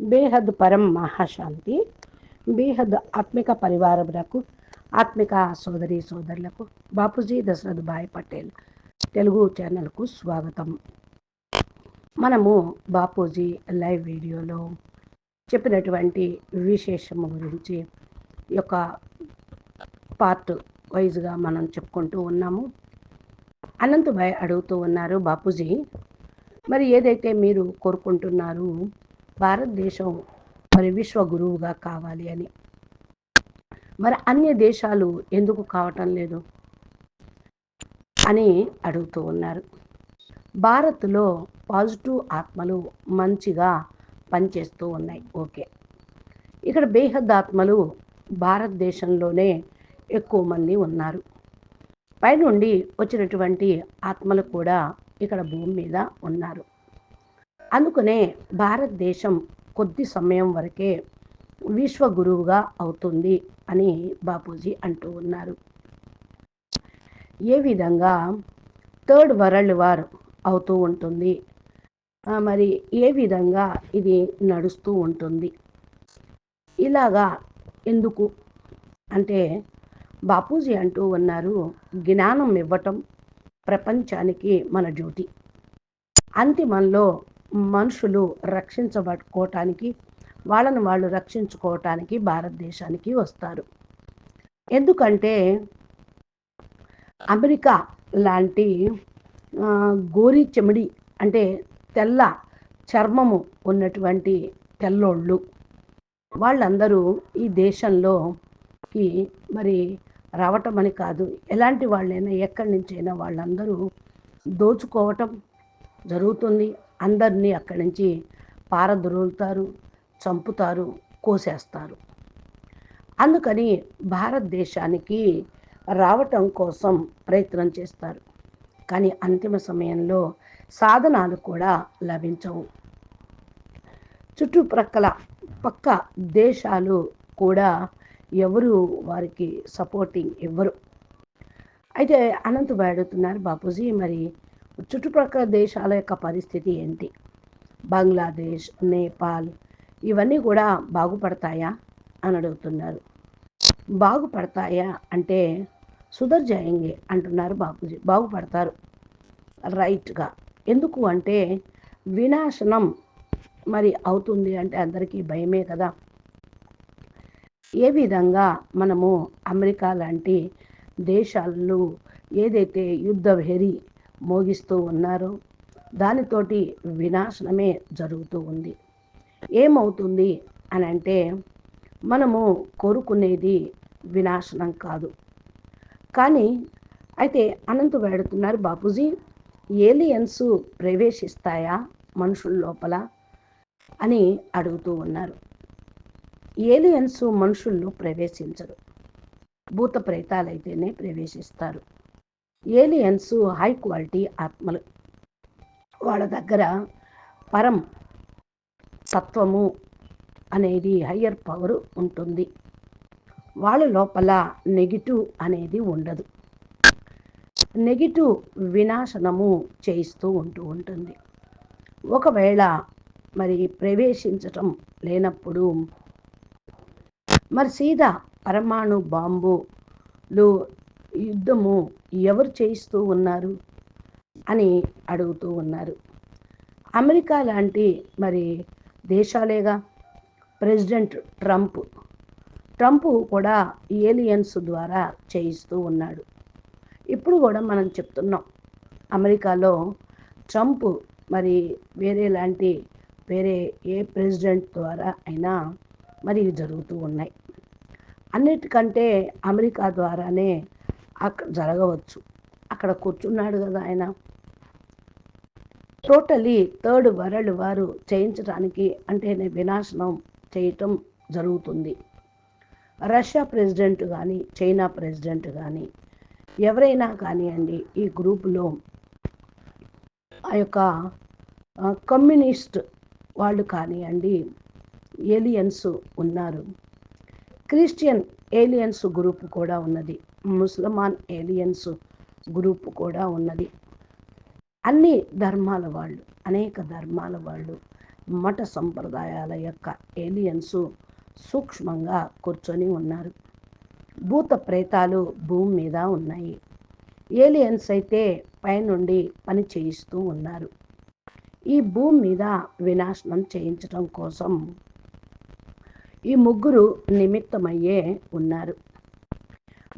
బేహద్ పరం మహాశాంతి బేహద్ ఆత్మిక పరివారములకు ఆత్మిక సోదరి సోదరులకు బాపూజీ దశరథ్ భాయ్ పటేల్ తెలుగు ఛానల్కు స్వాగతం. మనము బాపూజీ లైవ్ వీడియోలో చెప్పినటువంటి విశేషము గురించి యొక్క పార్ట్ వైజ్గా మనం చెప్పుకుంటూ ఉన్నాము. అనంతభాయ్ అడుగుతూ ఉన్నారు బాపూజీ మరి ఏదైతే మీరు కోరుకుంటున్నారు భారతదేశం మరి విశ్వ గురువుగా కావాలి అని. మరి అన్య దేశాలు ఎందుకు కావటం లేదు అని అడుగుతూ ఉన్నారు. భారత్లో పాజిటివ్ ఆత్మలు మంచిగా పనిచేస్తూ ఉన్నాయి. ఓకే. ఇక్కడ బేహద్ ఆత్మలు భారతదేశంలోనే ఎక్కువ మంది ఉన్నారు. పైనుండి వచ్చినటువంటి ఆత్మలు కూడా ఇక్కడ భూమి మీద ఉన్నారు. అందుకనే భారతదేశం కొద్ది సమయం వరకే విశ్వగురువుగా అవుతుంది అని బాపూజీ అంటూ ఉన్నారు. ఏ విధంగా థర్డ్ వరల్డ్ వార్ అవుతూ ఉంటుంది? మరి ఏ విధంగా ఇది నడుస్తూ ఉంటుంది? ఇలాగా ఎందుకు? అంటే బాపూజీ అంటూ ఉన్నారు జ్ఞానం ఇవ్వటం ప్రపంచానికి మన డ్యూటీ. అంతిమంలో మనుషులు రక్షించబడుకోవటానికి వాళ్ళను వాళ్ళు రక్షించుకోవటానికి భారతదేశానికి వస్తారు. ఎందుకంటే అమెరికా లాంటి గోరీ చెమిడి అంటే తెల్ల చర్మము ఉన్నటువంటి తెల్లోళ్ళు. వాళ్ళందరూ ఈ దేశంలోకి మరి రావటం అని కాదు. ఎలాంటి వాళ్ళైనా ఎక్కడి నుంచైనా వాళ్ళందరూ దోచుకోవటం జరుగుతుంది. అందరినీ అక్కడి నుంచి పారదొరులుతారు చంపుతారు కోసేస్తారు. అందుకని భారతదేశానికి రావటం కోసం ప్రయత్నం చేస్తారు. కానీ అంతిమ సమయంలో సాధనాలు కూడా లభించవు. చుట్టుప్రక్కల పక్క దేశాలు కూడా ఎవరు వారికి సపోర్టింగ్ ఇవ్వరు. అయితే అనంతబాయ్ అడుగుతున్నారు బాపూజీ మరి చుట్టుప్రక్కల దేశాల యొక్క పరిస్థితి ఏంటి? బంగ్లాదేశ్ నేపాల్ ఇవన్నీ కూడా బాగుపడతాయా అని అడుగుతున్నారు. బాగుపడతాయా అంటే సుధర్ జాయింగే అంటున్నారు బాబుజీ బాగుపడతారు. రైట్గా. ఎందుకు అంటే వినాశనం మరి అవుతుంది అంటే అందరికీ భయమే కదా. ఏ విధంగా మనము అమెరికా లాంటి దేశాలు ఏదైతే యుద్ధ వెరి మోగిస్తూ ఉన్నారు. దానితోటి వినాశనమే జరుగుతూ ఉంది. ఏమవుతుంది అని అంటే మనము కోరుకునేది వినాశనం కాదు. కానీ అయితే అనంత వేడుతున్నారు బాపూజీ ఏలియన్స్ ప్రవేశిస్తాయా మనుషుల లోపల అని అడుగుతూ ఉన్నారు. ఏలియన్స్ మనుషుల్లో ప్రవేశించరు. భూత ప్రేతాలైతేనే ప్రవేశిస్తారు. ఏలియన్స్ హై క్వాలిటీ ఆత్మలు. వాళ్ళ దగ్గర పరం తత్వము అనేది హయ్యర్ పవర్ ఉంటుంది. వాళ్ళ లోపల నెగిటివ్ అనేది ఉండదు. నెగిటివ్ వినాశనము చేయిస్తూ ఉంటూ ఉంటుంది. ఒకవేళ మరి ప్రవేశించటం లేనప్పుడు మరి సీదా పరమాణు బాంబులు యుద్ధము ఎవరు చేయిస్తూ ఉన్నారు అని అడుగుతూ ఉన్నారు. అమెరికా లాంటి మరి దేశాలేగా? President Trump. ట్రంప్ కూడా ఏలియన్స్ ద్వారా చేయిస్తూ ఉన్నాడు. ఇప్పుడు కూడా మనం చెప్తున్నాం. అమెరికాలో ట్రంప్ మరి వేరే లాంటి వేరే ఏ ప్రెసిడెంట్ ద్వారా అయినా మరి జరుగుతూ ఉన్నాయి. అన్నిటికంటే అమెరికా ద్వారానే అక్కడ జరగవచ్చు. అక్కడ కూర్చున్నాడు కదా ఆయన. టోటలీ థర్డ్ వరల్డ్ వారు చేయించడానికి అంటేనే వినాశనం చేయటం జరుగుతుంది. రష్యా ప్రెసిడెంట్ కానీ చైనా ప్రెసిడెంట్ కానీ ఎవరైనా కానివ్వండి ఈ గ్రూపులో ఆ యొక్క కమ్యూనిస్ట్ వాళ్ళు కానివ్వండి ఏలియన్స్ ఉన్నారు. క్రిస్టియన్ ఏలియన్స్ గ్రూప్ కూడా ఉన్నది. ముస్లమాన్ ఏలియన్స్ గ్రూప్ కూడా ఉన్నది. అన్ని ధర్మాల వాళ్ళు అనేక ధర్మాల వాళ్ళు మఠ సంప్రదాయాల యొక్క ఏలియన్స్ సూక్ష్మంగా కూర్చొని ఉన్నారు. భూత ప్రేతాలు భూమి మీద ఉన్నాయి. ఏలియన్స్ అయితే పైనుండి పని చేయిస్తూ ఉన్నారు. ఈ భూమి మీద వినాశనం చేయించడం కోసం ఈ ముగ్గురు నిమిత్తమయ్యే ఉన్నారు.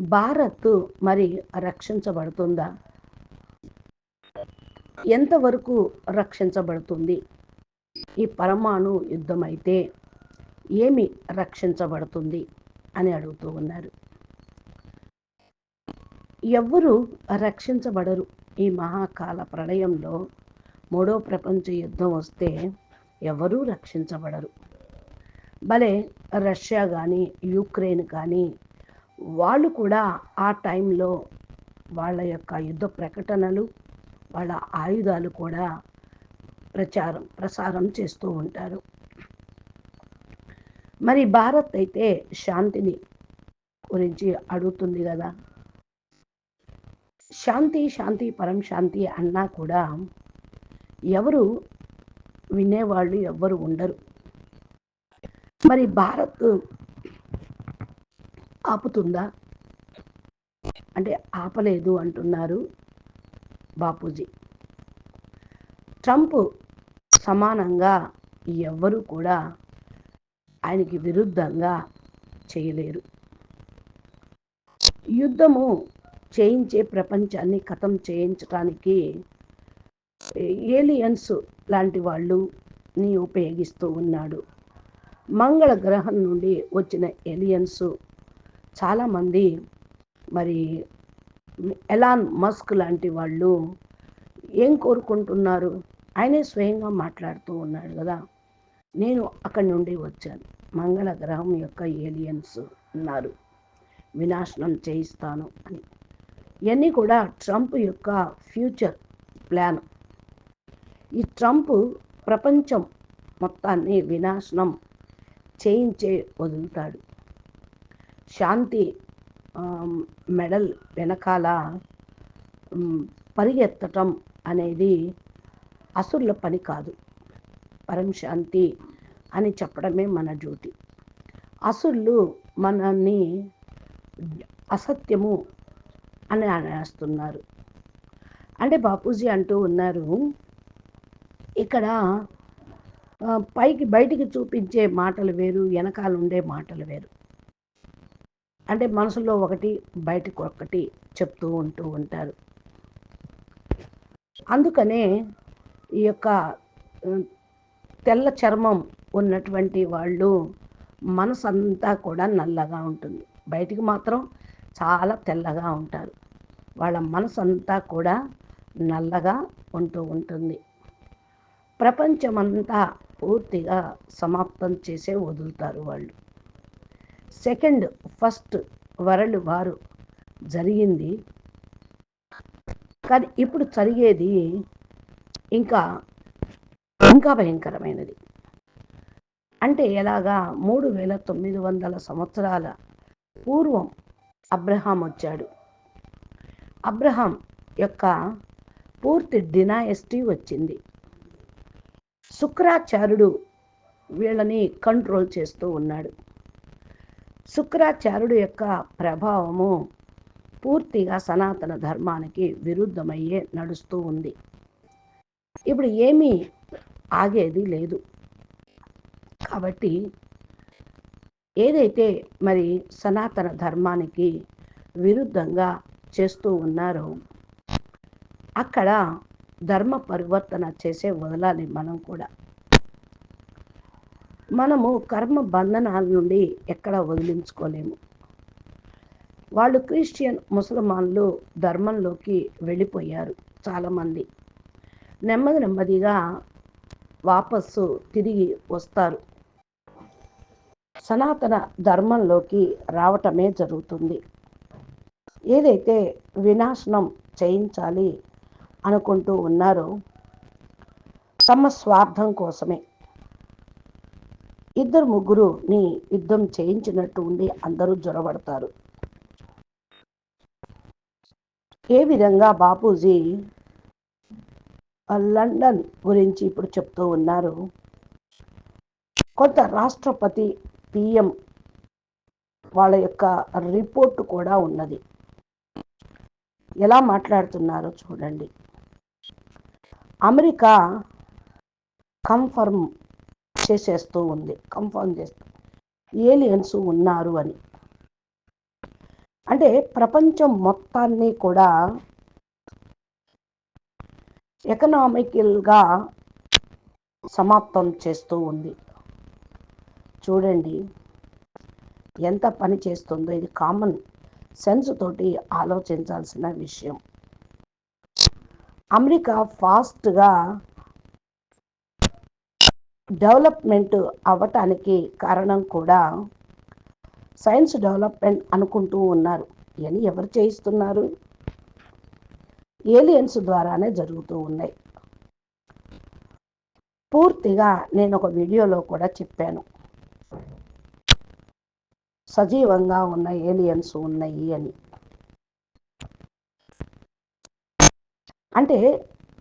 భారత్ మరి రక్షించబడుతుందా? ఎంతవరకు రక్షించబడుతుంది? ఈ పరమాణు యుద్ధం అయితే ఏమి రక్షించబడుతుంది అని అడుగుతూ ఉన్నారు. ఎవ్వరు రక్షించబడరు ఈ మహాకాల ప్రళయంలో. మూడో ప్రపంచ యుద్ధం వస్తే ఎవరూ రక్షించబడరు. భలే రష్యా కానీ యుక్రెయిన్ కానీ వాళ్ళు కూడా ఆ టైంలో వాళ్ళ యొక్క యుద్ధ ప్రకటనలు వాళ్ళ ఆయుధాలు కూడా ప్రచారం ప్రసారం చేస్తూ ఉంటారు. మరి భారత్ అయితే శాంతిని గురించి అడుగుతుంది కదా. శాంతి శాంతి పరం శాంతి అన్నా కూడా ఎవరు వినేవాళ్ళు ఎవ్వరు ఉండరు. మరి భారత్ ఆపుతుందా? అంటే ఆపలేదు అంటున్నారు బాపూజీ. ట్రంప్ సమానంగా ఎవ్వరూ కూడా ఆయనకి విరుద్ధంగా చేయలేరు. యుద్ధము చేయించే ప్రపంచాన్ని కథం చేయించడానికి ఏలియన్స్ లాంటి వాళ్ళు ని ఉపయోగిస్తూ ఉన్నాడు. మంగళ గ్రహం నుండి వచ్చిన ఏలియన్స్ చాలామంది మరి ఎలాన్ మస్క్ లాంటి వాళ్ళు ఏం కోరుకుంటున్నారు? ఆయనే స్వయంగా మాట్లాడుతూ ఉన్నాడు కదా. నేను అక్కడి నుండి వచ్చాను. మంగళ గ్రహం యొక్క ఏలియన్స్ ఉన్నారు. వినాశనం చేయిస్తాను అని. ఇవన్నీ కూడా ట్రంప్ యొక్క ఫ్యూచర్ ప్లాన్. ఈ ట్రంప్ ప్రపంచం మొత్తాన్ని వినాశనం చేయించే వదులుతాడు. శాంతి మెడల్ వెనకాల పరిగెత్తటం అనేది అసురుల పని కాదు. పరం శాంతి అని చెప్పడమే మన డ్యూటీ. అసురులు మనల్ని అసత్యము అని అనేస్తున్నారు. అంటే బాపూజీ అంటూ ఉన్నారు ఇక్కడ పైకి బయటికి చూపించే మాటలు వేరు వెనకాల ఉండే మాటలు వేరు. అంటే మనసులో ఒకటి బయటకు ఒకటి చెప్తూ ఉంటూ ఉంటారు. అందుకనే ఈ యొక్క తెల్ల చర్మం ఉన్నటువంటి వాళ్ళు మనసు అంతా కూడా నల్లగా ఉంటుంది. బయటికి మాత్రం చాలా తెల్లగా ఉంటారు. వాళ్ళ మనసు అంతా కూడా నల్లగా ఉంటూ ఉంటుంది. ప్రపంచమంతా పూర్తిగా సమాప్తం చేసే వదులుతారు వాళ్ళు. సెకండ్ ఫస్ట్ వరల్డ్ వారు జరిగింది. కానీ ఇప్పుడు జరిగేది ఇంకా ఇంకా భయంకరమైనది. అంటే ఎలాగా మూడు వేల తొమ్మిది వందల సంవత్సరాల పూర్వం అబ్రహాం వచ్చాడు. అబ్రహాం యొక్క పూర్తి డినాయస్టీ వచ్చింది. శుక్రాచార్యుడు వీళ్ళని కంట్రోల్ చేస్తూ ఉన్నాడు. శుక్రాచార్యుడు యొక్క ప్రభావము పూర్తిగా సనాతన ధర్మానికి విరుద్ధమయ్యే నడుస్తూ ఉంది. ఇప్పుడు ఏమీ ఆగేది లేదు. కాబట్టి ఏదైతే మరి సనాతన ధర్మానికి విరుద్ధంగా చేస్తూ ఉన్నారో అక్కడ ధర్మ పరివర్తన చేసే వదలాలి మనం కూడా. మనము కర్మ బంధనాల నుండి ఎక్కడ వదిలించుకోలేము. వాళ్ళు క్రిస్టియన్ ముసల్మాన్లు ధర్మంలోకి వెళ్ళిపోయారు చాలామంది. నెమ్మది నెమ్మదిగా వాపస్సు తిరిగి వస్తారు. సనాతన ధర్మంలోకి రావటమే జరుగుతుంది. ఏదైతే వినాశనం చేయించాలి అనుకుంటూ ఉన్నారో తమ స్వార్థం కోసమే. ఇద్దరు ముగ్గురుని యుద్ధం చేయించినట్టు ఉండి అందరూ జొరబడతారు. ఏ విధంగా బాపూజీ లండన్ గురించి ఇప్పుడు చెప్తూ ఉన్నారు? కొంత రాష్ట్రపతి పిఎం వాళ్ళ యొక్క రిపోర్టు కూడా ఉన్నది. ఎలా మాట్లాడుతున్నారో చూడండి. అమెరికా కన్ఫర్మ్ చేసేస్తూ ఉంది. కన్ఫర్మ్ చేస్తూ. ఏలియన్స్ ఉన్నారు అని. అంటే ప్రపంచం మొత్తాన్ని కూడా ఎకనామికల్గా సమాప్తం చేస్తూ ఉంది. చూడండి. ఎంత పని చేస్తుందో ఇది కామన్ సెన్స్ తోటి ఆలోచించాల్సిన విషయం. అమెరికా ఫాస్ట్గా డెవలప్మెంట్ అవ్వటానికి కారణం కూడా సైన్స్ డెవలప్మెంట్ అనుకుంటూ ఉన్నారు. అని ఎవరు చేయిస్తున్నారు? ఏలియన్స్ ద్వారానే జరుగుతూ ఉన్నాయి. పూర్తిగా నేను ఒక వీడియోలో కూడా చెప్పాను. సజీవంగా ఉన్న ఏలియన్స్ ఉన్నాయి అని. అంటే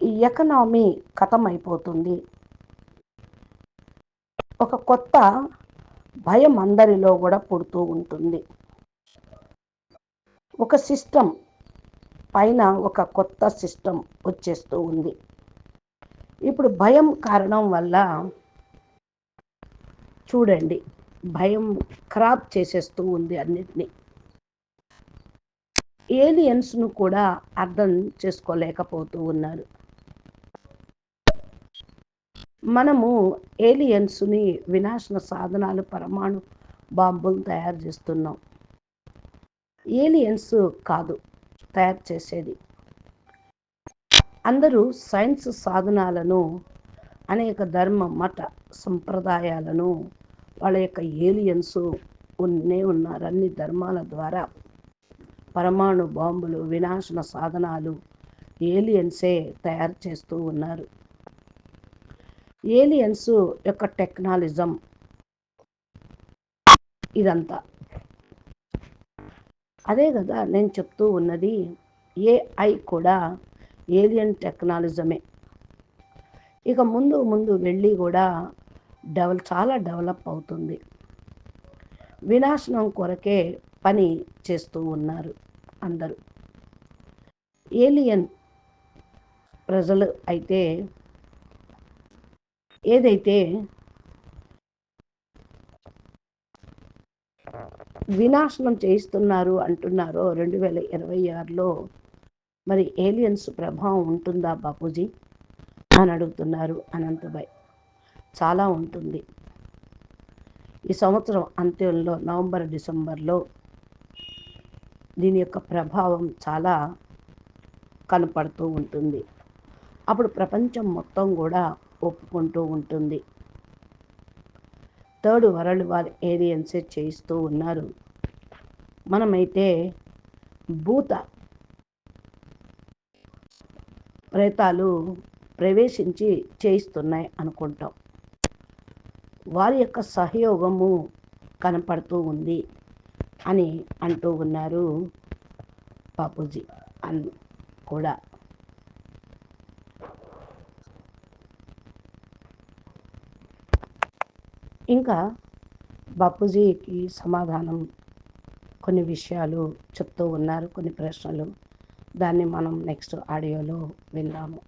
ఈ ఎకనామీ అయిపోతుంది ఒక కొత్త భయం అందరిలో కూడా పుడుతూ ఉంటుంది. ఒక సిస్టమ్ పైన ఒక కొత్త సిస్టమ్ వచ్చేస్తూ ఉంది. ఇప్పుడు భయం కారణం వల్ల చూడండి భయం ఖరాబ్ చేసేస్తూ ఉంది అన్నిటినీ. ఏలియన్స్ను కూడా అర్థం చేసుకోలేకపోతూ ఉన్నారు. మనము ఏలియన్స్ని వినాశన సాధనాలు పరమాణు బాంబులు తయారు చేస్తున్నాం. ఏలియన్స్ కాదు తయారు చేసేది. అందరూ సైన్స్ సాధనాలను అనేక ధర్మ మత సంప్రదాయాలను వాళ్ళ యొక్క ఏలియన్స్ ఉన్నే ఉన్నారు. అన్ని ధర్మాల ద్వారా పరమాణు బాంబులు వినాశన సాధనాలు ఏలియన్సే తయారు చేస్తూ ఉన్నారు. ఏలియన్స్ యొక్క టెక్నాలిజం. ఇదంతా. అదే కదా నేను చెప్తూ ఉన్నది ఏఐ కూడా ఏలియన్ టెక్నాలజమే. ఇక ముందు ముందు వెళ్ళి కూడా డెవలప్ చాలా డెవలప్ అవుతుంది. వినాశనం కొరకే పని చేస్తూ ఉన్నారు అందరూ. ఏలియన్ ప్రజలు అయితే ఏదైతే వినాశనం చేయిస్తున్నారు అంటున్నారో రెండు వేల ఇరవై ఆరులో మరి ఏలియన్స్ ప్రభావం ఉంటుందా బాపూజీ? అని అడుగుతున్నారు అనంతభాయ్ చాలా ఉంటుంది. ఈ సంవత్సరం అంత్యంలో నవంబర్ డిసెంబర్లో దీని యొక్క ప్రభావం చాలా కనపడుతూ ఉంటుంది. అప్పుడు ప్రపంచం మొత్తం కూడా ఒప్పుకుంటూ ఉంటుంది. థర్డ్ వరల్డ్ వార్ ఏరియన్సే చేయిస్తూ ఉన్నారు? మనమైతే భూత ప్రేతాలు ప్రవేశించి చేయిస్తున్నాయి అనుకుంటాం. వారి యొక్క సహయోగము కనపడుతూ ఉంది అని అంటూ ఉన్నారు బాపూజీ అన్ కూడా. ఇంకా బాపూజీకి సమాధానం కొన్ని విషయాలు చెప్తూ ఉన్నారు కొన్ని ప్రశ్నలు. దాన్ని మనం నెక్స్ట్ ఆడియోలో విందాము